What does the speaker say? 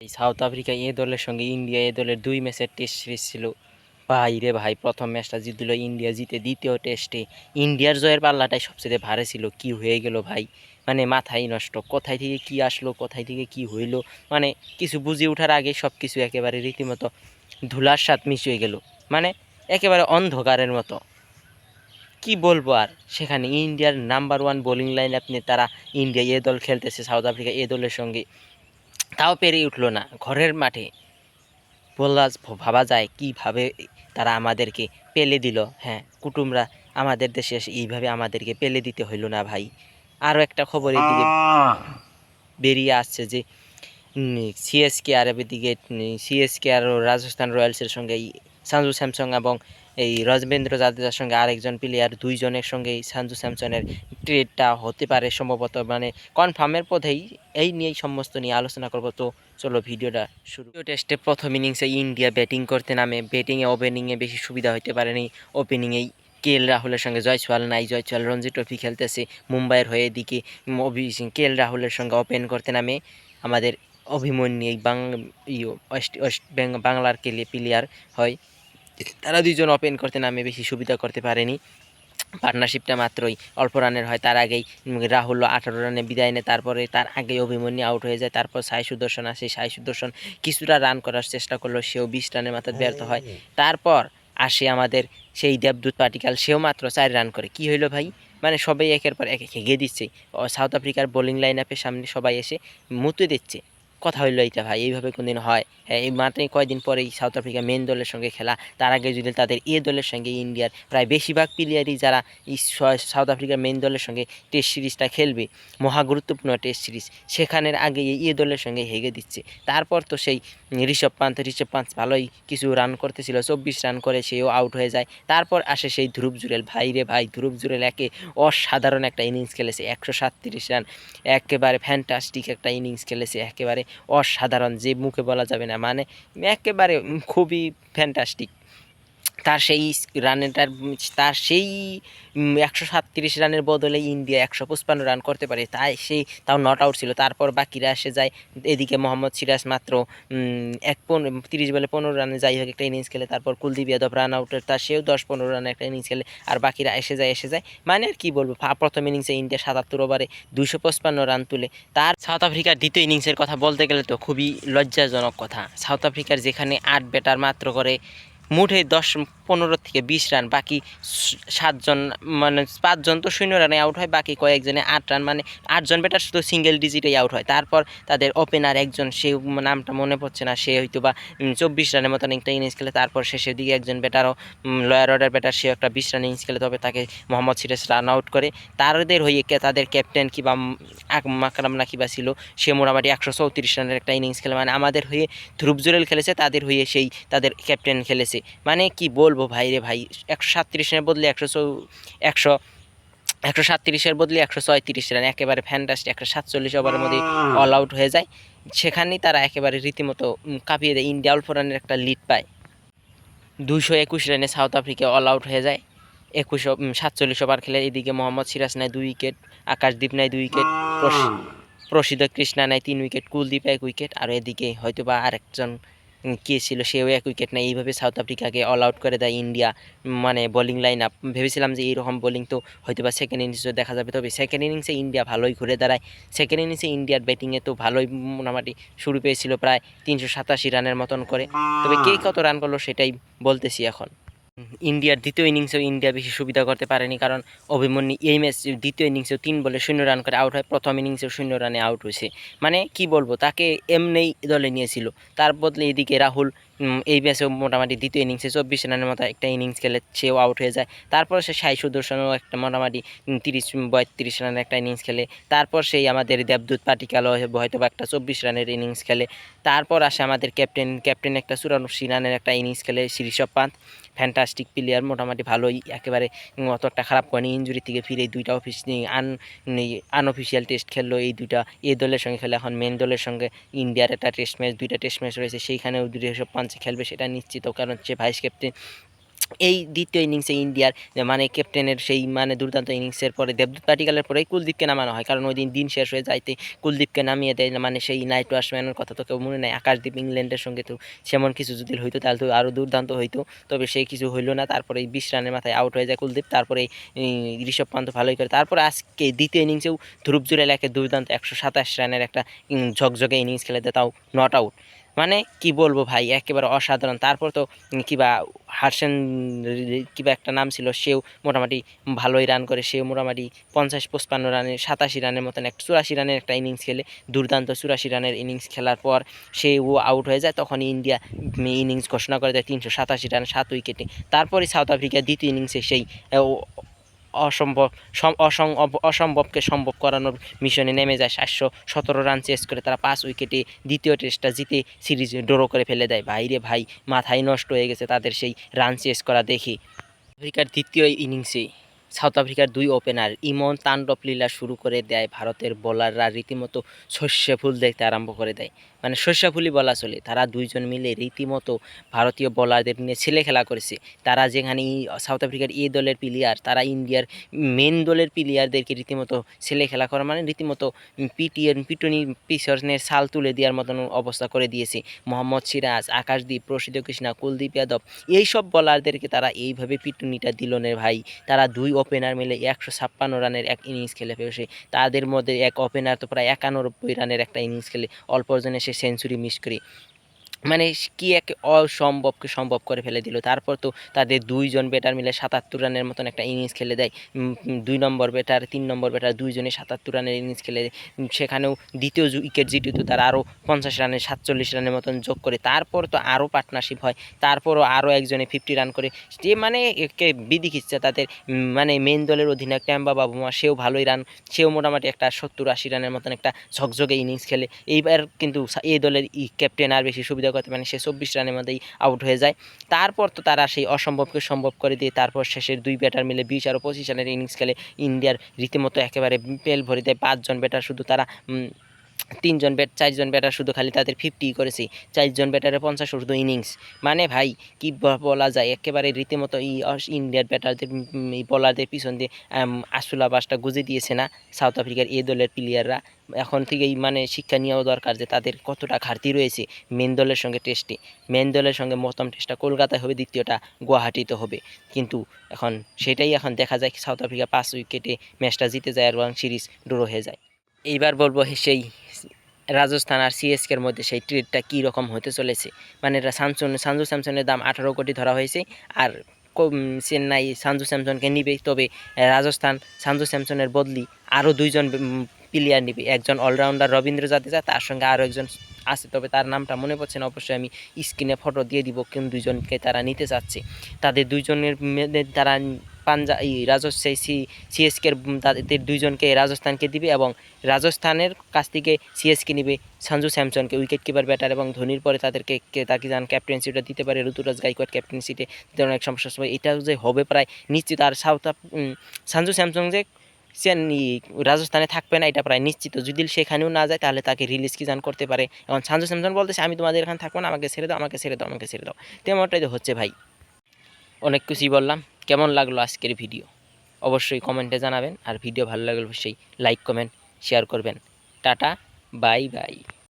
এই south Africa এ দলের সঙ্গে ইন্ডিয়া এ দলের দুই ম্যাচের টেস্ট সিরিজ ছিল। ভাই রে ভাই, প্রথম ম্যাচটা জিতল ইন্ডিয়া, জিতে দ্বিতীয় টেস্টে। ইন্ডিয়ার জয়ের পাল্লাটাই সবচেয়ে ভারে ছিল। কি হয়ে গেল ভাই? মানে মাথাই নষ্ট। কোথায় থেকে কি আসলো, কোথায় থেকে কি হইল? মানে কিছু বুঝে ওঠার আগে সব কিছু একেবারে রীতিমতো ধুলার স্বাদ মিশিয়ে গেল। মানে একেবারে অন্ধকারের মতো। কি বলব আর? সেখানে ইন্ডিয়ার নাম্বার ওয়ান বোলিং লাইন আপনি, তারা ইন্ডিয়া এ দল খেলতেছে, সাউথ আফ্রিকা এ দলের সঙ্গে। তাও পেরিয়ে উঠল না। ঘরের মাঠে। বললা ভাবা যায় কীভাবে তারা আমাদেরকে পেলে দিল। হ্যাঁ কুটুমরা আমাদের দেশে এসে এইভাবে আমাদেরকে পেলে দিতে হইল না ভাই। আরও একটা খবর এদিকে বেরিয়ে আসছে যে সিএসকে আর এদিকে সিএসকে আর রাজস্থান রয়্যালসের সঙ্গে সঞ্জু স্যামসং এবং এই রজবেন্দ্র জাদেজার সঙ্গে আরেকজন প্লেয়ার দুইজনের সঙ্গে এই সঞ্জু স্যামসনের ট্রেডটা হতে পারে সম্ভবত। মানে কনফার্মের পথেই এই নিয়েই সমস্ত নিয়ে আলোচনা করব। তো চলো ভিডিওটা শুরু। টেস্টে প্রথম ইনিংসে ইন্ডিয়া ব্যাটিং করতে নামে। ব্যাটিংয়ে ওপেনিংয়ে বেশি সুবিধা হতে পারেনি ওপেনিংয়েই কে এল রাহুলের সঙ্গে জয়সওয়াল নাই। জয়সওয়াল রঞ্জি ট্রফি খেলতেছে মুম্বাইয়ের হয়ে এদিকে। কে এল রাহুলের সঙ্গে ওপেন করতে নামে। আমাদের অভিমন্যু এই বাং ইয়ে ওয়েস্ট ওয়েস্ট বাংলার কেলে প্লেয়ার হয়। তারা দুইজন ওপেন করতে নামে, বেশি সুবিধা করতে পারেনি। পার্টনারশিপটা মাত্রই অল্প রানের হয়, তার আগেই রাহুল আঠারো রানে বিদায় নেয়, তারপরে তার আগেই অভিমন্যু আউট হয়ে যায়, তারপর সাই সুদর্শন আসে, সাই সুদর্শন কিছুটা রান করার চেষ্টা করল সেও বিশ রানের মাথায় ব্যর্থ হয়। তারপর আসে আমাদের সেই দেবদূত পার্টিকাল সেও মাত্র চার রান করে। কি হইল ভাই? মানে সবাই একের পর এক হেগে দিচ্ছে। সাউথ আফ্রিকার বোলিং লাইন আপের সামনে সবাই এসে মুতে দিচ্ছে। কথা হইল এইটা ভাই, এইভাবে কোনদিন হয়। হ্যাঁ এই মাত্রই কয়দিন পরেই সাউথ আফ্রিকা মেন দলের সঙ্গে খেলা। তার আগে যদি তাদের এ দলের সঙ্গে ইন্ডিয়ার প্রায় বেশিরভাগ প্লেয়ারই যারা সাউথ আফ্রিকার মেন দলের সঙ্গে টেস্ট সিরিজটা খেলবে, মহা গুরুত্বপূর্ণ টেস্ট সিরিজ সেখানের আগে এই এ দলের সঙ্গে হেগে দিচ্ছে। তারপর তো সেই ঋষভ পান্ত ঋষভ পান্ত ভালোই কিছু রান করতেছিল, চব্বিশ রান করে সেও আউট হয়ে যায়। তারপর আসে সেই ধ্রুব জুরেল। ভাই রে ভাই, ধ্রুব জুরেল একে অসাধারণ একটা ইনিংস খেলেছে, একশো সাতত্রিশ রান একেবারে ফ্যান্টাস্টিক একটা ইনিংস খেলেছে, একেবারে অসাধারণ যে মুখে বলা যাবে না। মানে একেবারে খুবই ফ্যান্টাস্টিক তার সেই রানেটার তার সেই একশো সাতত্রিশ রানের বদলে ইন্ডিয়া একশো পঁচপান্ন রান করতে পারে। তাই সেই তাও নট আউট ছিল। তারপর বাকিরা এসে যায়, এদিকে মোহাম্মদ সিরাজ মাত্র এক পনেরো তিরিশ বলে পনেরো রানে যাই হোক একটা ইনিংস খেলে। তারপর কুলদীপ যাদব রান আউটের তার সেও দশ পনেরো রানে একটা ইনিংস খেলে। আর বাকিরা এসে যায় এসে যায়। মানে আর কি বলব প্রথম ইনিংসে ইন্ডিয়া সাতাত্তর ওভারে দুশো পঁচপান্ন রান তুলে। তার সাউথ আফ্রিকার দ্বিতীয় ইনিংসের কথা বলতে গেলে তো খুবই লজ্জাজনক কথা। সাউথ আফ্রিকার যেখানে আট ব্যাটার মাত্র করে মুঠে দশ পনেরো থেকে বিশ রান, বাকি সাতজন মানে পাঁচজন তো শূন্য রানে আউট হয়, বাকি কয়েকজনে আট রান মানে আটজন ব্যাটার শুধু সিঙ্গেল ডিজিটেই আউট হয়। তারপর তাদের ওপেনার একজন, সে নামটা মনে পড়ছে না, সে হয়তো বা চব্বিশ রানের মতন একটা ইনিংস খেলে, তারপর শেষের দিকে একজন ব্যাটারও লয়ার অর্ডার ব্যাটার সে একটা বিশ রান ইনিংস খেলে, তবে তাকে মোহাম্মদ সিরাজ রান আউট করে। তাদের হয়ে তাদের ক্যাপ্টেন কিংবা মাকরাম না কিবা ছিল, সে মোটামুটি একশো চৌত্রিশ রানের একটা ইনিংস খেলে মানে আমাদের হয়ে ধ্রুব জুরেল খেলেছে, তাদের হয়ে সেই তাদের ক্যাপ্টেন খেলেছে। মানে কি বলব ভাই রে ভাই একশো সাতত্রিশের বদলে একশো চৌ একশো একশো সাতত্রিশের বদলে একশো ছয়ত্রিশ রান একেবারে ফ্যান্টাস্টিক একশো সাতচল্লিশ ওভারের মধ্যে অল আউট হয়ে যায়। সেখানেই তারা একেবারে রীতিমতো কাঁপিয়ে দেয় ইন্ডিয়া অল্প রানের একটা লিড পায়। দুইশো একুশ রানে সাউথ আফ্রিকা অল আউট হয়ে যায়। একুশ সাতচল্লিশ ওভার খেলে এদিকে মোহাম্মদ সিরাজ নেয় দুই উইকেট আকাশদীপ নেয় দুই উইকেট প্রসিদ্ধ কৃষ্ণা নেয় তিন উইকেট কুলদীপ এক উইকেট আর এদিকে হয়তো বা আরেকজন কে ছিল? সেও এক উইকেট নেয়। এইভাবে সাউথ আফ্রিকাকে অল আউট করে দেয় ইন্ডিয়া মানে বোলিং লাইন আপ ভেবেছিলাম যে এইরকম বোলিং তো হয়তো বা সেকেন্ড ইনিংসে দেখা যাবে। তবে সেকেন্ড ইনিংসে ইন্ডিয়া ভালোই ঘুরে দাঁড়ায়। সেকেন্ড ইনিংসে ইন্ডিয়ার ব্যাটিংয়ে তো ভালোই মোটামুটি শুরু পেয়েছিল প্রায় তিনশো সাতাশি রানের মতন করে। তবে কে কত রান করল সেটাই বলতেছি এখন। ইন্ডিয়ার দ্বিতীয় ইনিংসেও ইন্ডিয়া বেশি সুবিধা করতে পারেনি, কারণ অভিমন্যু এই ম্যাচ দ্বিতীয় ইনিংসেও তিন বলে শূন্য রান করে আউট হয়, প্রথম ইনিংসেও শূন্য রানে আউট হয়েছে। মানে কি বলব, তাকে এমনিই দলে নিয়েছিল। তার বদলে এদিকে রাহুল এই ম্যাচেও মোটামুটি দ্বিতীয় ইনিংসে চব্বিশ রানের মতো একটা ইনিংস খেলে সেও আউট হয়ে যায়। তারপর সে সাই সুদর্শনও একটা মোটামুটি তিরিশ, বত্রিশ রানের একটা ইনিংস খেলে। তারপর সেই আমাদের দেবদূত পাটিকালও হয়তো বা একটা চব্বিশ রানের ইনিংস খেলে। তারপর আসে আমাদের ক্যাপ্টেন ক্যাপ্টেন একটা চুরাশি রানের একটা ইনিংস খেলে ঋষভ পান্ত ফ্যান্টাস্টিক প্লেয়ার মোটামুটি ভালোই, একেবারে অতটা অত একটা খারাপ করেনি ইঞ্জুরি থেকে ফিরে এই দুইটা অফিস নিয়ে আন আনঅফিসিয়াল টেস্ট খেললো, এই দুইটা এ দলের সঙ্গে খেলে এখন মেন দলের সঙ্গে ইন্ডিয়ার একটা টেস্ট ম্যাচ দুইটা টেস্ট ম্যাচ রয়েছে, সেইখানেও ঋষভ পাঞ্চে খেলবে, সেটা নিশ্চিত। কারণ হচ্ছে ভাইস ক্যাপ্টেন এই দ্বিতীয় ইনিংসে ইন্ডিয়ার মানে ক্যাপ্টেনের সেই মানে দুর্দান্ত ইনিংসের পরে দেবদূত পাটিকালের পরেই কুলদীপকে নামানো হয়। কারণ ওই দিন দিন শেষ হয়ে যাইতে কুলদীপকে নামিয়ে দেয়। মানে সেই নাইট ওয়াশম্যানের কথা তো কেউ মনে নেই। আকাশদীপ ইংল্যান্ডের সঙ্গে তো সেমন কিছু যদি হইতো, তাহলে তো আরও দুর্দান্ত হইতো। তবে সেই কিছু হইল না। তারপরে বিশ রানের মাথায় আউট হয়ে যায় কুলদীপ। তারপরে ঋষভ পান্ত ভালোই করে। তারপরে আজকে দ্বিতীয় ইনিংসেও ধ্রুব জুড়েল দুর্দান্ত একশো সাতাশ রানের একটা ঝকঝকে ইনিংস খেলে দেয়। তাও নট আউট মানে কি বলব ভাই, একেবারে অসাধারণ। তারপর তো কিবা হার্ষেন কিবা একটা নাম ছিল, সেও মোটামুটি ভালোই রান করে। সেও মোটামুটি পঞ্চাশ, পঁচপান্ন রানের, সাতাশি রানের মতন একটা চুরাশি রানের একটা ইনিংস খেলে। দুর্দান্ত চুরাশি রানের ইনিংস খেলার পর সে ও আউট হয়ে যায়। তখন ইন্ডিয়া ইনিংস ঘোষণা করে দেয় তিনশো সাতাশি রান, সাত উইকেটে। তারপরে সাউথ আফ্রিকা দ্বিতীয় ইনিংসে সেই অসম্ভব, সম- অসং- অসম্ভবকে সম্ভব করানোর মিশনে নেমে যায় সাতশো সতেরো রান চেস করে তারা পাঁচ উইকেটে দ্বিতীয় টেস্টটা জিতে সিরিজ ড্র করে ফেলে দেয়। বাইরে ভাই, মাথায় নষ্ট হয়ে গেছে তাদের সেই রান চেস করা দেখে। আফ্রিকার দ্বিতীয় ইনিংসে সাউথ আফ্রিকার দুই ওপেনার ইমন তাণ্ডব লীলা শুরু করে দেয়। ভারতের বোলাররা রীতিমতো শস্য ফুল দেখতে আরম্ভ করে দেয়। মানে শস্য ফুলই বলা চলে। তারা দুইজন মিলে রীতিমতো ভারতীয় বোলারদের নিয়ে ছেলে খেলা করেছে। তারা যেখানে সাউথ আফ্রিকার এ দলের প্লেয়ার তারা ইন্ডিয়ার মেন দলের প্লেয়ারদেরকে রীতিমতো ছেলে খেলা করা মানে রীতিমতো পিটিএর পিটুনি পিছনের সাল তুলে দেওয়ার মতন অবস্থা করে দিয়েছে। মোহাম্মদ সিরাজ, আকাশদীপ, প্রসিদ্ধ কৃষ্ণা, কুলদীপ যাদব, এইসব বলারদেরকে তারা এইভাবে পিটুনিটা দিল ভাই। তারা দুই ওপেনার মিলে একশো ছাপ্পান্ন রানের এক ইনিংস খেলে ফেলেছে। তাদের মধ্যে এক ওপেনার তো প্রায় একানব্বই রানের একটা ইনিংস খেলে, অল্প জনে છે સેન્ચુરી મિસ કરી মানে কি এক অসম্ভবকে সম্ভব করে ফেলে দিল। তারপর তো তাদের দুইজন ব্যাটার মিলে সাতাত্তর রানের মতন একটা ইনিংস খেলে দেয়। দুই নম্বর ব্যাটার তিন নম্বর ব্যাটার দুইজনে সাতাত্তর রানের ইনিংস খেলে দেয়। সেখানেও দ্বিতীয় উইকেট জিটিত তার আরও পঞ্চাশ রানের সাতচল্লিশ রানের মতন যোগ করে। তারপর তো আরও পার্টনারশিপ হয়। তারপরও আরও একজনে ফিফটি রান করে। যে মানে একে বিধি খিচ্ছে তাদের। মানে মেন দলের অধিনায়ক ট্যাম্বা বাবুমা, সেও ভালোই রান সেও মোটামুটি একটা সত্তর আশি রানের মতন একটা ঝকঝকে ইনিংস খেলে। এইবার কিন্তু এই দলের ক্যাপ্টেন আর বেশি সুবিধা করতে মানে সে চব্বিশ রানের মধ্যেই আউট হয়ে যায়। তারপর তো তারা সেই অসম্ভবকে সম্ভব করে দিয়ে তারপর শেষের দুই ব্যাটার মিলে বিশ আর পঁচিশ রানের ইনিংস খেলে ইন্ডিয়ার রীতিমতো একেবারে পেল ভরে দেয় পাঁচজন ব্যাটার শুধু তারা তিনজন ব্যাট চারজন ব্যাটার শুধু খালি তাদের ফিফটি করেছে। চারজন ব্যাটারে পঞ্চাশ শুধু ইনিংস মানে ভাই, কি বলা যায়, একেবারে রীতিমতো এই ইন্ডিয়ার ব্যাটারদের বলারদের পিছন দিয়ে আসুলা বাসটা গুজে দিয়েছে না সাউথ আফ্রিকার এ দলের প্লেয়াররা এখন থেকেই মানে শিক্ষা নেওয়া দরকার যে তাদের কতটা ঘাটতি রয়েছে মেন দলের সঙ্গে টেস্টে মেন দলের সঙ্গে প্রথম টেস্টটা কলকাতায় হবে, দ্বিতীয়টা গুয়াহাটিতে হবে। কিন্তু এখন সেটাই এখন দেখা যায় সাউথ আফ্রিকা পাঁচ উইকেটে ম্যাচটা জিতে যায় এবং সিরিজ ড্র হয়ে যায়। এইবার বলব সেই রাজস্থান আর সিএসকের মধ্যে সেই ট্রেডটা কী রকম হতে চলেছে? মানে স্যামসন সানজু স্যামসনের দাম আঠারো কোটি ধরা হয়েছে আর চেন্নাই সানজু স্যামসনকে নিবে। তবে রাজস্থান সানজু স্যামসনের বদলি আরও দুইজন প্লেয়ার নিবে। একজন অলরাউন্ডার রবীন্দ্র জাদেজা, তার সঙ্গে আরও একজন আছে। তবে তার নামটা মনে পড়ছে না। অবশ্যই আমি স্ক্রিনে ফটো দিয়ে দিব, কোন দুইজনকে তারা নিতে চাচ্ছে। তাদের দুইজনের তারা পাঞ্জা এই রাজশাহী সি, সিএসকের তাদের দুইজনকে রাজস্থানকে দিবে এবং রাজস্থানের কাছ থেকে সিএসকে নিবে সঞ্জু স্যামসনকে উইকেট কিপার ব্যাটার এবং ধোনির পরে তাদেরকে তাকে যান ক্যাপ্টেন্সিটা দিতে পারে ঋতুরাজ গাইকোয়াড ক্যাপ্টেন্সিতে অনেক সমস্যার সময় এটাও যে হবে প্রায় নিশ্চিত। আর সাউথ সঞ্জু স্যামসং যে রাজস্থানে থাকবে না, এটা প্রায় নিশ্চিত। যদি সেখানেও না যায়, তাহলে তাকে রিলিজ কি যান করতে পারে। এবং সঞ্জু স্যামসন বলতেছে, আমি তোমাদের এখানে থাকব না, আমাকে ছেড়ে দাও, আমাকে ছেড়ে দাও, আমাকে ছেড়ে দাও। তেমনটাই তো হচ্ছে ভাই। অনেক কিছুই বললাম। কেমন লাগল আজকের ভিডিও? অবশ্যই কমেন্টে জানাবেন, আর ভিডিও ভালো লাগলে অবশ্যই লাইক কমেন্ট শেয়ার করবেন। Tata bye bye